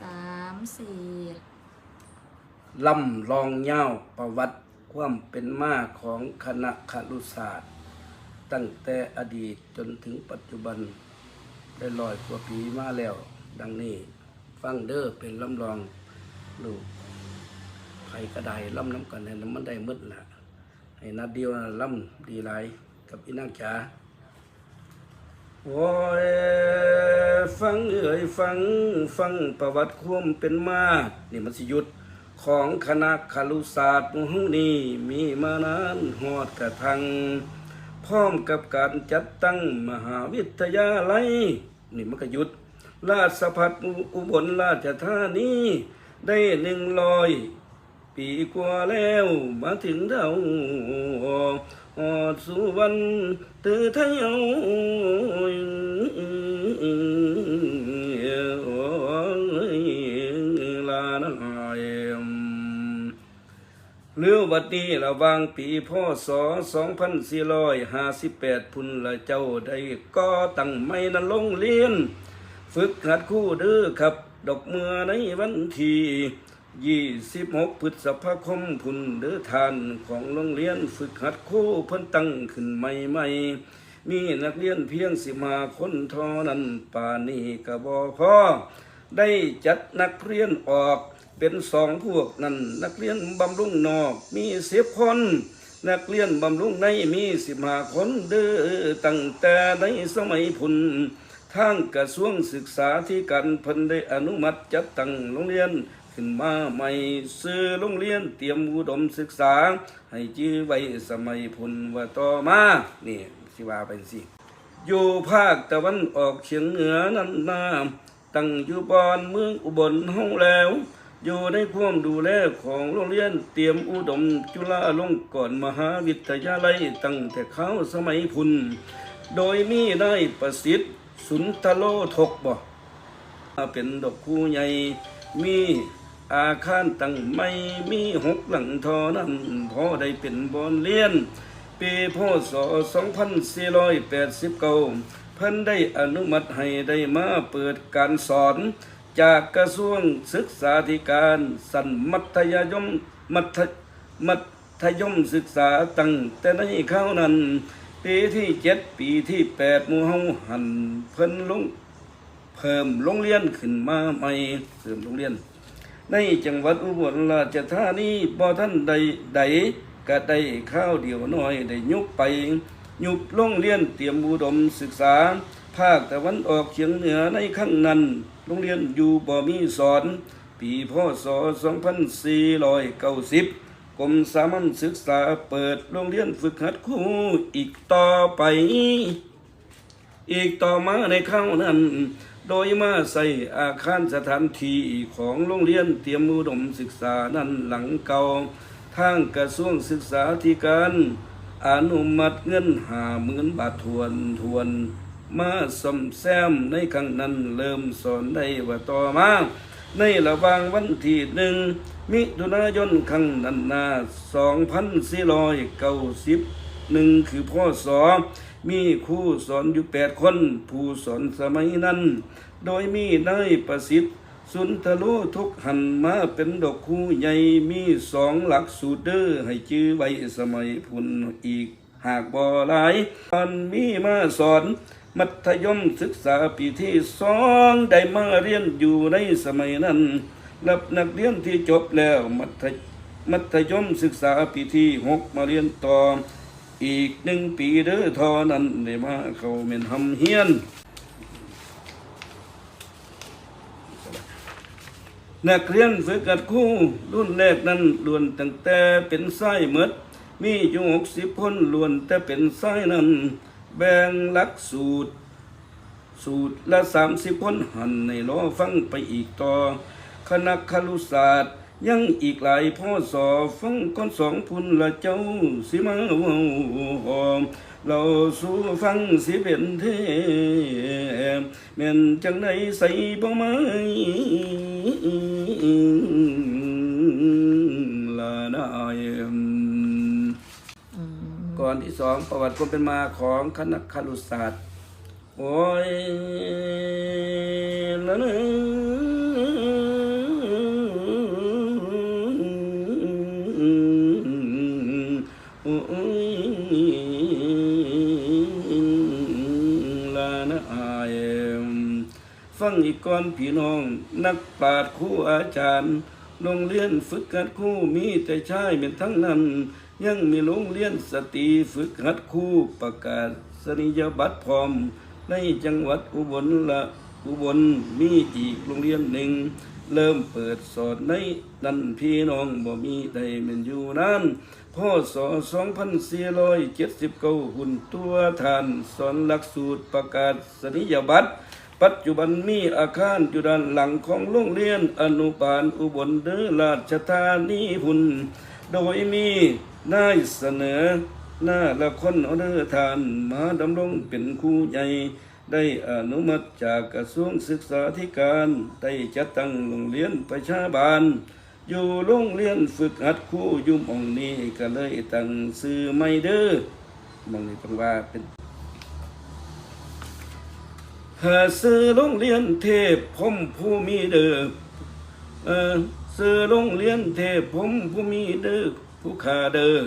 สามสี่ลำลองเง่าประวัติความเป็นมาของคณะครุศาสตร์ ตั้งแต่อดีตจนถึงปัจจุบันได้ลอยกว่าปีมาแล้ว ดังนี้ฟังเด้อเป็นลำลองลูกไผกระไดล่ำน้ำกันให้น้ำมันได้มืดละให้นัดเดียวนะลำดีหลายกับอีนางจ๋า โอ้ยฟังเอ่ยฟังฟังประวัติความเป็นมา นี่มันสิหยุดของคณะคารุศาสตร์มู่นี้มีมานานหอดกระทัง พร้อมกับการจัดตั้งมหาวิทยาลัย นี่มันก็หยุด ราชพัฒอุบลราชธานีได้หนึ่งร้อย ปีกว่าแล้วมาถึงเรา อดสู่วันเตือทยเอาลาหน่อยเรือวัดนี้ระวางปีพศ2458พุ่นละเจ้าได้ก่อตั้งไม่นลงเรียน ฝึกหัดคู่เด้อครับ ดอกเมื่อในวันที่ ยี่สิบหกพฤษภาคมพุนเด้อทานของโรงเรียนฝึกหัดโคเพิ่นตั้งขึ้นใหม่ใหม่มีนักเรียนเพียงสิมาคนทอนั้นป่านี้กะบอพอได้จัดนักเรียนออกเป็นสองพวกนั้นนักเรียนบำรุงนอกมีสิบคน นักเรียนบำรุงในมีสิบห้าคนเด้อตั้งแต่ในสมัยพุนทางกระทรวงศึกษาที่การเพิ่นได้อนุมัติจัดตั้งโรงเรียน ขึ้นมาใหม่ซื้อโรงเรียนเตรียมอุดมศึกษา ให้จื้อไว้สมัยพุนว่าต่อมานี่สิว่าไปสิ อยู่ภาคตะวันออกเฉียงเหนือนั้นนาตั้งอยู่บอนเมืองอุบลห้องแล้ว อยู่ในความดูแลของโรงเรียนเตรียมอุดมจุฬาลงกรณ์มหาวิทยาลัยตั้งแต่เขาสมัยพุนโดยมีนายประสิทธิ์สุนทโลทกบ่เป็นดอกคูใหญ่มี อาคารตั้งไม่มีหกหลังทอนั้นพอได้เป็นบอนเรียน ปีพศ2489เพิ่นได้อนุมัติให้ได้มาเปิดการสอน จากกระทรวงศึกษาธิการสันมัธยมมัธมัธยมศึกษาตั้งแต่ในเข้านั้น ปีที่เจ็ดปีที่แปดมู่เฮาหันเพิ่นลงเพิ่มโรงเรียนขึ้นมาใหม่เพิ่มโรงเรียน ในจังหวัดอุบลราชธานีบ่ท่านใดใดก็ได้ข้าวเดียวน้อยได้ยุบไป ยุบโรงเรียนเตรียมอุดมศึกษา ภาคตะวันออกเฉียงเหนือในขั้งนั้นโรงเรียนอยู่บ่มีสอน ปีพศ2490กรมสามัญศึกษาเปิดโรงเรียนฝึกหัดครูอีกต่อไป อีกต่อมาในข้าวนั้น โดยมาใส่อาคารสถานที่ของโรงเรียนเตรียมอุดมศึกษานั้นหลังเก่าทางกระทรวงศึกษาธิการอนุมัติเงินหาหมื่นบาททวนทวน มาซ่อมแซมในครั้งนั้นเริ่มสอนได้ว่าต่อมาในระหว่างวันที่หนึ่งมิถุนายนครั้งนั้นนา2490หนึ่งคือพ่อสอ มีครูสอนอยู่แปดคน ผู้สอนสมัยนั้น โดยมีนายประสิทธิ์ สุนทรโลทุกหันมาเป็นดอกคู่ใหญ่มีสองหลักสูตรเด้อให้จื้อไว้สมัยพุนอีกหากบ่หลายตอนมีมาสอนมัธยมศึกษาปีที่สองได้มาเรียนอยู่ในสมัยนั้น รับนักเรียนที่จบแล้ว มัธมัธยมศึกษาปีที่หกมาเรียนต่อ อีกหนึ่งปีเด้อทอนั้นได้มาเขาเม็นหำเฮียนนักเรียนฝึกหัดคู่รุ่นแรกนั้นล้วนตั้งแต่เป็นไส้เมดมีอยู่หกสิบคนล้วนแต่เป็นไส้นั้น แบ่งหลักสูตร สูตรละสามสิบคนหันในล้อฟังไปอีกต่อ คณะครุศาสตร์ ยังอีกหลายพ่อสอฟังก้อนสองพุนละเจ้าสิมาเว้าหอมเราสู้ฟังสิเป็นเทแม่นจังไดใส่บ่ไม้ละนายอืมก่อนที่สองประวัติความเป็นมาของคณะคารุศาสตร์โอ้ยละเนอ งอีกก่อนพี่น้อง นักปราชญ์ครูอาจารย์ โรงเรียนฝึกหัดครู่มีแต่ชายเป็นทั้งนั้น ยังมีโรงเรียนสตรีฝึกหัดครู่ประกาศสนิยบัตรพร้อม ในจังหวัดอุบลละอุบลมีอีกโรงเรียนหนึ่ง เริ่มเปิดสอนในนั่นพี่น้องบ่มีใดแมันอยู่นั้นพ่อสอ2479หุ่นตัวทานสอนหลักสูตรประกาศสนิยบัตร ปัจจุบันมีอาคารอยู่ด้านหลังของโรงเรียนอนุบาลอุบลเดอราชธานีพุ่น โดยมีนายเสนอหน้าละคนเอาเดอทานมาดำรงเป็นครูใหญ่ได้อนุมัติจากกระทรวงศึกษาธิการ ได้จัดตั้งโรงเรียนประชาบาล อยู่โรงเรียนฝึกหัดครูยุ่มองนี้ก็เลยตั้งซื้อไม่เด้อมองนี้ต้องว่าเป็น หาซื้อโรงเรียนเทพผมผู้มีเดิมเออซื้อโรงเรียนเทพผมผู้มีเดิมผู้ขาเดิม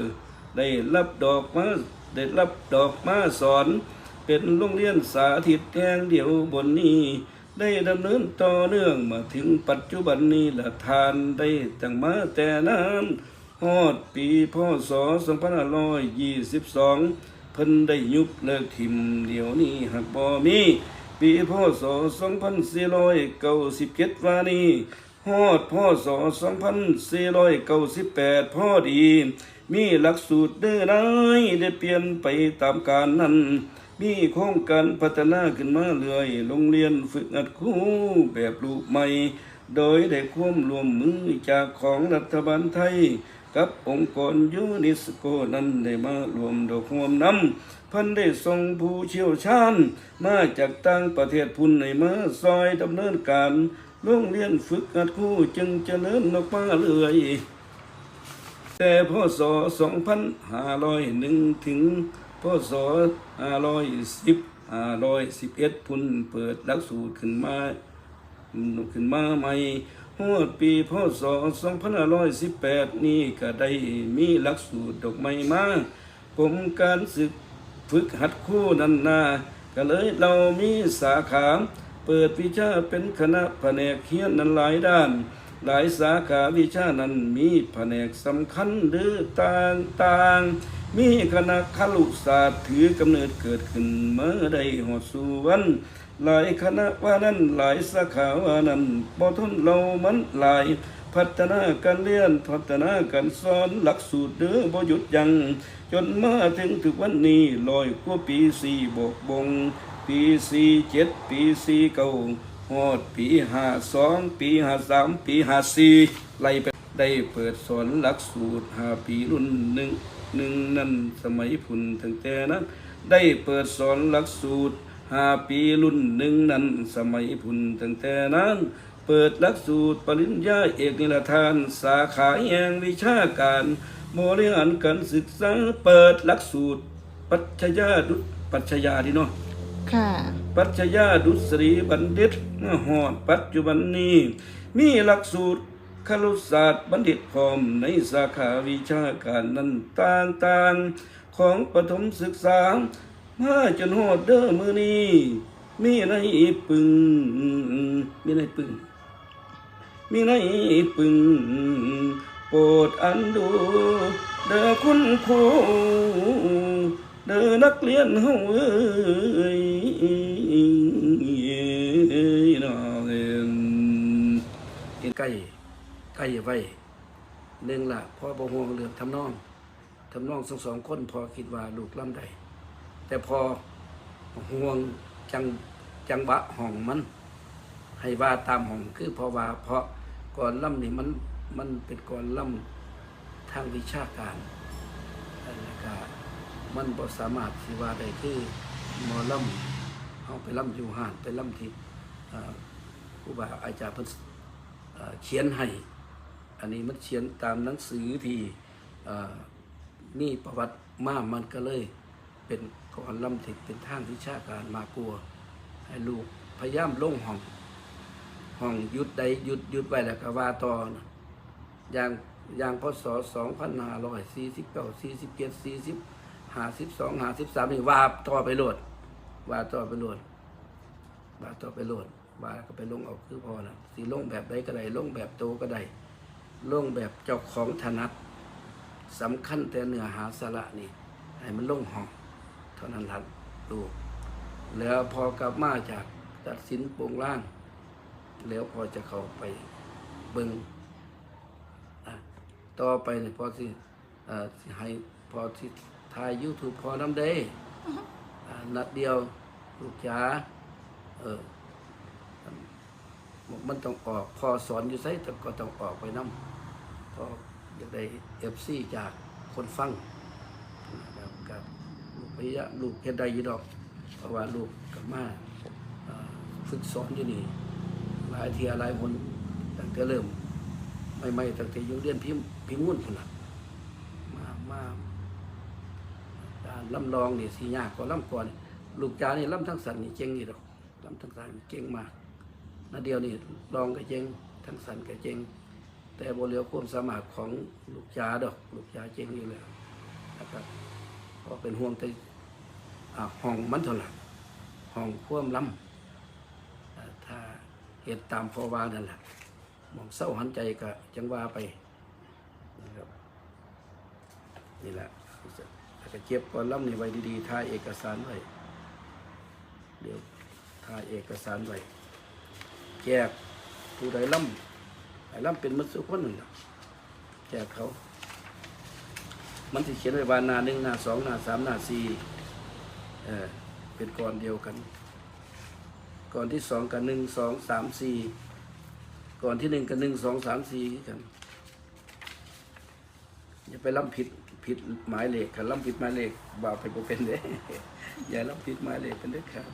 ได้รับดอกมาได้รับดอกมาสอน เป็นโรงเรียนสาธิตแห่งเดียวบนนี้ ได้ดำเนินต่อเนื่องมาถึงปัจจุบันนี้ละทานได้ตั้งมาแต่นั้นฮอดปีพศ2522 เพิ่นได้ยุบเลิกทิมเดี๋ยวนี้หักบ่มี ปีพศ2497วานีฮอดพศ2498พ่อดี มีหลักสูตรเด้อได้ได้เปลี่ยนไปตามกาลนั้น มีโครงการพัฒนาขึ้นมาเรื่อยโรงเรียนฝึกหัดครูแบบรูปใหม่ โดยได้ความรวมมือจากของรัฐบาลไทย กับองค์กรยูนิสโกนั้นได้มารวมดอกรวมนำพันได้ส่งผู้เชี่ยวชาญ มาจากต่างประเทศพุ่นในมาซอยดำเนินการโรงเรียนฝึกหัดครูจึงเจริญออกมาเรื่อยแต่พศ2501 ถึงพศ510 511 พุ่นเปิดหลักสูตรขึ้นมาขึ้นมาใหม่ ฮอดปีพศ2518 นี่ก็ได้มีหลักสูตรดอกไม้มาผมการศึกฝึกหัดคู่นันนาก็เลยเรามีสาขา เปิดวิชาเป็นคณะแผนกเขียนนั้นหลายด้าน หลายสาขาวิชานั้นมีแผนกสำคัญหรือต่างๆ มีคณะคลุศาสตร์ถือกำเนิดเกิดขึ้นเมื่อใดหอดสู่วัน หลายคณะว่านั้นหลายสาขาว่านั้นบ่ทนเรามันหลาย พัฒนาการเรียนพัฒนาการสอนหลักสูตรเด้อบ่หยุดยัง้งจนมาถึงถึงวันนี้ลอยกว่าปีสี่บกบง ปีสี่เจ็ดปีสี่เก้าฮอดปีห้าสองปีห้าสามปีห้าสี่ไล่ไปได้เปิดสอนหลักสูตรห้าปีรุ่นหนึ่งหนึ่งนั้นสมัยพุ่นตั้งแต่นั้น ได้เปิดสอนหลักสูตร ห้าปีรุ่นหนึ่งนั้น สมัยพุ่นตั้งแต่นั้น เปิดหลักสูตรปริญญาเอกนิรทาน สาขาแห่งวิชาการบริหารการศึกษาเปิดหลักสูตร ปัจญาดุปัจญาดีเนาะค่ะปัจจยาดุษรีบัณฑิตเมื่อหอดปัจจุบันนี้ มีหลักสูตรครุศาสตร์บัณฑิตพร้อมในสาขาวิชาการนั้นต่างๆ ของปฐมศึกษา มาจนหอดเด้อมือนี้มีในปึงมีในปึงมีในปึงโปรดอันดู เด้อคุณครูเด้อนักเรียนเฮาเอ้ยน้องเอ็นใกล้ใกล้ไว้หนึ่งละพ่อบ่ห่วงเรื่องทำนองทำนองสองสองคนพอคิดว่าลูกลำใด แต่พอห่วงจังจังหวะห้องมัน ให้ว่าตามห้องคือพราะว่าเพราะก่อนล่ำนี่มันมันเป็นก่อนล่ำทางวิชาการแล้วก็มันบ่สามารถสิว่าได้คือหมอล่ำเอาไปล่ำอยู่ห่านไปล่ำที่เอ่อครูบาอาจารย์เพิ่นเขียนให้อันนี้มันเขียนตามหนังสือที่เอ่อมีประวัติมามันก็เลยเป็น ก่อนล่ำที่เป็นทางวิชาการมากลัว ให้ลูกพยายามลงห้องห้องหยุดใดหยุดหยุดไว้แล้วก็ว่าต่อนะอย่างอย่างพศสองพันห้าร้อยสี่สิบเก้าสี่สิบเจ็ดสี่สิบห้าสิบสองห้าสิบสามนี่ว่าต่อไปโหลด ว่าต่อไปโหลด ว่าต่อไปโหลด ว่าก็ไปลงเอาคือพอนะสิลงแบบใดก็ได้ลงแบบโตก็ได้ลงแบบเจ้าของถนัดสำคัญแต่เนื้อหาสาระนี่ให้มันลงห้อง เท่านั้นละลูก แล้วพอกลับมาจากตัดสินโปรงล่าง แล้วพอจะเข้าไปเบิงต่อไปเนี่ยพอสิอ่าสิให้พอสิถ่ายยูทูบพอน้ำเด้อ่านัดเดียวลูกจ๋าเออมันต้องออกพอสอนอยู่ไสแต่ก็ต้องออกไปน้ำพออยากได้เอฟซีจากคนฟังนะครับกับลูก พยายามลูกเฮ็ดได้อยี่ดอกเพราะว่าลูกกับมาเอ่อฝึกสอนอยู่นี่หลายเทียหลายคนตั้งแต่เริ่มไม่ไม่ๆตั้งแต่อยู่เรียนพิมพิมุ่นพุ่นละมามาการลำลองนี่สิยากกว่าลำก่อนลูกจานี่ลำทั้งสันนี่เก่งนี่ดอกลำทั้งสันเก่งมากนาเดียวนี่ลองก็เจงทั้งสันก็เจงแต่บเลียวความสามารของลูกจาดอก ลูกจาเจงอยู่แล้วนะครับเพราะเป็นห่วงแต่ ห้องมันเท่าไหร่ห้องควมล้ำถ้าเหตุตามพอวานั่นแหละมองเศร้าหันใจก็จังว่าไปนะครับนี่แหละแล้วก็เก็บก่อนล้ำนี่ไว้ดีๆถ่ายเอกสารไว้เดี๋ยวถ่ายเอกสารไว้แจกผู้ใดล่ำไอ้ล่ำเป็นมัดสุคนหนึ่งแจกเขา มันที่เขียนไว้ว่าหนาหนึ่งหนาสองหนาสามหนาสี่ เป็นก่อนเดียวกันก่อนที่สองกับหนึ่งสองสามสี่ก่อนที่หนึ่งกับหนึ่งสองสามสี่กันอย่าไปล่ำผิดผิดหมายเลขคันล่ำผิดหมายเลขบาปไปบ่เป็นเด้อย่าล่ำผิดหมายเลขเป็นเด็ดขาด